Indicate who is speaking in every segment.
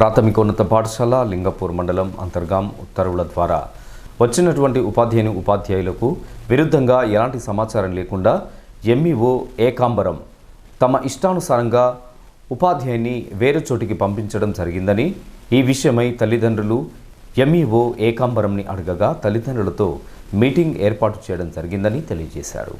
Speaker 1: ప్రాథమికోన్నత పాఠశాల లింగపూర్ మండలం అంతర్గాం ఉత్తర్వుల ద్వారా వచ్చినటువంటి ఉపాధ్యాయుని ఉపాధ్యాయులకు విరుద్ధంగా ఎలాంటి సమాచారం లేకుండా ఎంఈఓ ఏకాంబరం తమ ఇష్టానుసారంగా ఉపాధ్యాయుని వేరే చోటికి పంపించడం జరిగిందని ఈ విషయమై తల్లిదండ్రులు ఎంఈఓ ఏకాంబరంని అడగగా తల్లిదండ్రులతో మీటింగ్ ఏర్పాటు చేయడం జరిగిందని తెలియజేశారు.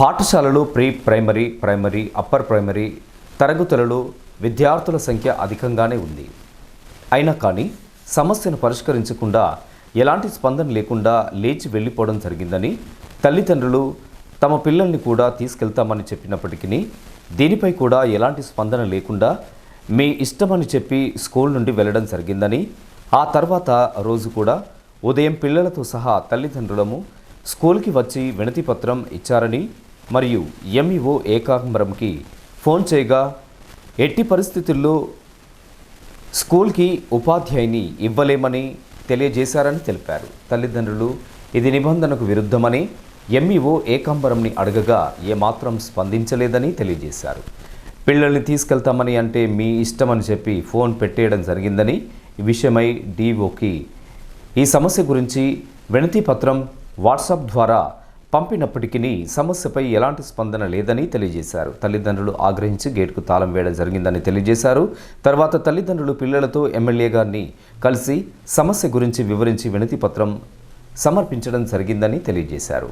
Speaker 1: పాఠశాలలు pre primary primary upper primary తరగతులలో విద్యార్థుల సంఖ్య అధికంగానే ఉంది. అయినా కానీ సమస్యను పరిష్కరించకుండా ఎలాంటి స్పందన లేకుండా లేచి వెళ్ళిపోవడం జరిగిందని తల్లిదండ్రులు తమ పిల్లల్ని కూడా తీసుకెళ్తామని చెప్పినప్పటికీ దీనిపై కూడా ఎలాంటి స్పందన లేకుండా మీ ఇష్టమని చెప్పి స్కూల్ నుండి వెళ్ళడం జరిగిందని ఆ తర్వాత రోజు కూడా ఉదయం పిల్లలతో సహా తల్లిదండ్రులము స్కూల్కి వచ్చి వినతిపత్రం ఇచ్చారని మరియు ఎంఈఓ ఏకాంబరంకి ఫోన్ చేయగా ఎట్టి పరిస్థితుల్లో స్కూల్కి ఉపాధ్యాయుని ఇవ్వలేమని తెలియజేశారని తెలిపారు. తల్లిదండ్రులు ఇది నిబంధనకు విరుద్ధమని ఎంఈఓ ఏకాంబరంని అడగగా ఏమాత్రం స్పందించలేదని తెలియజేశారు. పిల్లల్ని తీసుకెళ్తామని అంటే మీ ఇష్టమని చెప్పి ఫోన్ పెట్టేయడం జరిగిందని విషయమై డీఓకి ఈ సమస్య గురించి వినతి పత్రం వాట్సాప్ ద్వారా పంపినప్పటికీ సమస్యపై ఎలాంటి స్పందన లేదని తెలియజేశారు. తల్లిదండ్రులు ఆగ్రహించి గేటుకు తాళం వేయడం జరిగిందని తెలియజేశారు. తర్వాత తల్లిదండ్రులు పిల్లలతో ఎమ్మెల్యే గారిని కలిసి సమస్య గురించి వివరించి వినతి పత్రం సమర్పించడం జరిగిందని తెలియజేశారు.